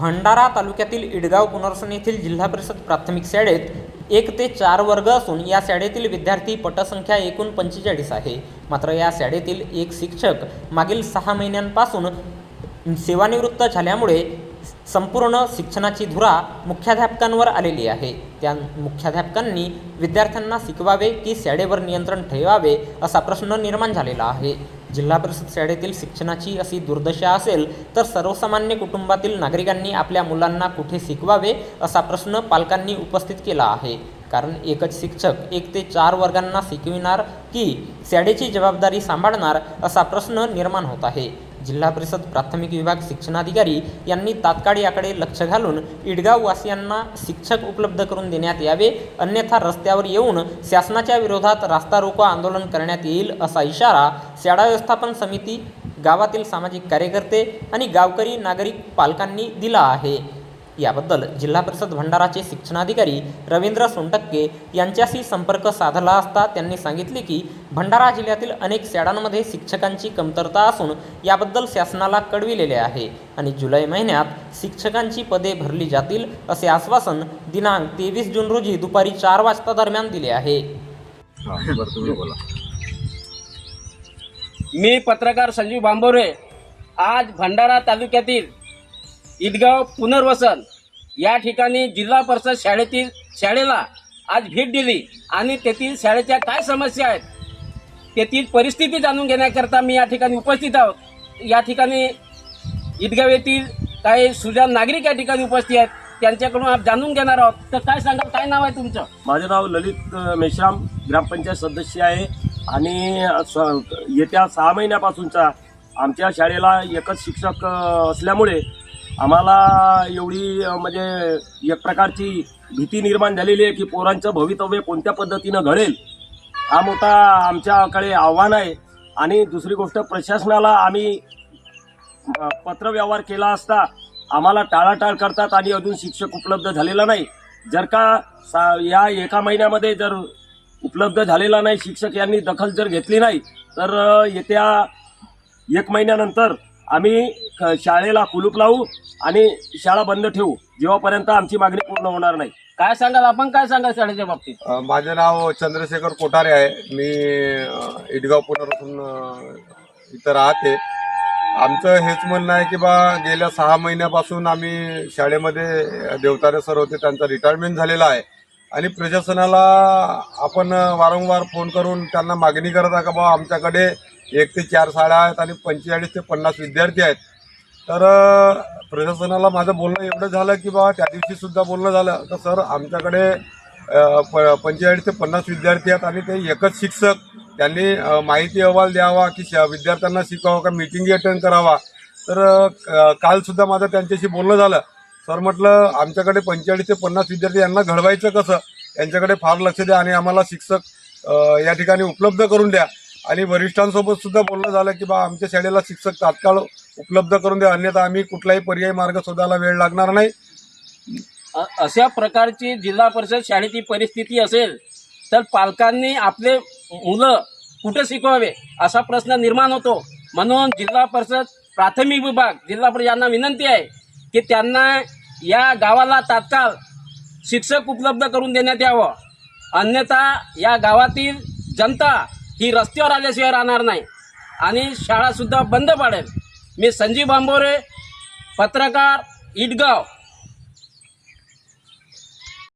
भंडारा तालुक्यातील इडगाव पुनर्वसन येथील जिल्हा परिषद प्राथमिक शाळेत एक ते चार वर्ग असून या शाळेतील विद्यार्थी पटसंख्या एकूण पंचेचाळीस आहे. मात्र या शाळेतील एक शिक्षक मागील सहा महिन्यांपासून सेवानिवृत्त झाल्यामुळे संपूर्ण शिक्षणाची धुरा मुख्याध्यापकांवर आलेली आहे. त्या मुख्याध्यापकांनी विद्यार्थ्यांना शिकवावे की शाळेवर नियंत्रण ठेवावे असा प्रश्न निर्माण झालेला आहे. जिल्हा परिषद शाळेतील शिक्षणाची अशी दुर्दशा असेल तर सर्वसामान्य कुटुंबातील नागरिकांनी आपल्या मुलांना कुठे शिकवावे असा प्रश्न पालकांनी उपस्थित केला आहे. कारण एकच शिक्षक एक ते चार वर्गांना शिकविणार की शाळेची जबाबदारी सांभाळणार असा प्रश्न निर्माण होत आहे. जिल्हा परिषद प्राथमिक विभाग शिक्षणाधिकारी यांनी तात्काळ याकडे लक्ष घालून इडगाव वासियांना शिक्षक उपलब्ध करून देण्यात यावे अन्यथा रस्त्यावर येऊन शासनाच्या विरोधात रास्ता रोको आंदोलन करण्यात येईल असा इशारा शाळा व्यवस्थापन समिती गावातील सामाजिक कार्यकर्ते आणि गावकरी नागरिक पालकांनी दिला आहे. याबद्दल जिल्हा परिषद भंडाराचे शिक्षणाधिकारी रवींद्र सोनटक्के यांच्याशी संपर्क साधला असता त्यांनी सांगितले की भंडारा जिल्ह्यातील अनेक शाळांमध्ये शिक्षकांची कमतरता असून याबद्दल शासनाला कळविलेले आहे आणि जुलै महिन्यात शिक्षकांची पदे भरली जातील असे आश्वासन दिनांक तेवीस जून रोजी दुपारी चार वाजता दरम्यान दिले आहे. मी पत्रकार संजीव बांबोरे आज भंडारा तालुक्यातील ईदगाव पुनर्वसन या ठिकाणी जिल्हा परिषद शाळेतील शाळेला आज भेट दिली आणि तेथील शाळेच्या काय समस्या आहेत तेथील परिस्थिती जाणून घेण्याकरता मी या ठिकाणी उपस्थित आहोत. या ठिकाणी ईदगाव येथील काही सुजाण नागरिक या ठिकाणी उपस्थित आहेत. त्यांच्याकडून आज जाणून घेणार आहोत. तर काय सांगा काय नाव आहे तुमचं? माझं नाव ललित मेश्राम ग्रामपंचायत सदस्य आहे. आणि स- येत्या सहा महिन्यापासूनचा आमच्या शाळेला एकच शिक्षक असल्यामुळे आम्हाला एवढी म्हणजे एक प्रकारची भीती निर्माण झालेली आहे की पोरांचं भवितव्य कोणत्या पद्धतीनं घडेल हा मोठा आमच्याकडे आव्हान आहे. आणि दुसरी गोष्ट प्रशासनाला आम्ही पत्रव्यवहार केला असता आम्हाला टाळाटाळ करतात आणि अजून शिक्षक उपलब्ध झालेला नाही. जर का सा या एका महिन्यामध्ये जर उपलब्ध झालेला नाही शिक्षक यांनी दखल जर घेतली नाही तर येत्या एक महिन्यानंतर आम्ही शाळेला कुलूप लावू आणि शाळा बंद ठेवू. जेव्हापर्यंत आमची मागणी पूर्ण होणार नाही. काय सांगाल? आपण काय सांगाल शाळेच्या बाबतीत? माझे नाव चंद्रशेखर कोठारे आहे. मी इडगाव पुनर्वसन इथं राहते. आमचं हेच म्हणणं आहे की बा गेल्या सहा महिन्यापासून आम्ही शाळेमध्ये देवतारे सर होते त्यांचा रिटायरमेंट झालेला आहे. आणि प्रशासनाला आपण वारंवार फोन करून त्यांना मागणी करत आहे का बा आमच्याकडे एक ते चार शाळा आहेत आणि पंचेचाळीस ते पन्नास विद्यार्थी आहेत. तर प्रशासनाला माझं बोलणं एवढं झालं की बा त्या दिवशीसुद्धा बोलणं झालं. तर सर आमच्याकडे प पंचेचाळीस ते पन्नास विद्यार्थी आहेत आणि ते एकच शिक्षक. त्यांनी माहिती अहवाल द्यावा की श विद्यार्थ्यांना शिकावं का मिटिंग अटेंड करावा. तर कालसुद्धा माझं त्यांच्याशी बोलणं झालं. सर म्हटलं आमच्याकडे पंचेचाळीस ते पन्नास विद्यार्थी यांना घडवायचं कसं? यांच्याकडे फार लक्ष द्या आणि आम्हाला शिक्षक या ठिकाणी उपलब्ध करून द्या. आणि वरिष्ठांसोबत सुद्धा बोलणं झालं की बा आमच्या शाळेला शिक्षक तात्काळ उपलब्ध करून द्या अन्यथा आम्ही कुठलाही पर्यायी मार्ग शोधायला वेळ लागणार नाही. अ- अशा प्रकारची जिल्हा परिषद शाळेची परिस्थिती असेल तर पालकांनी आपले मुलं कुठे शिकवावे असा प्रश्न निर्माण होतो. म्हणून जिल्हा परिषद प्राथमिक विभाग जिल्हा परिषद यांना विनंती आहे की त्यांना या गावाला तात्काळ शिक्षक उपलब्ध करून देण्यात यावं. अन्यथा या गावातील जनता ही रस्त्यावर आल्याशिवाय राहणार नाही. आणि शाळासुद्धा बंद पाडेल. मी संजीव बांबोरे पत्रकार इटगाव.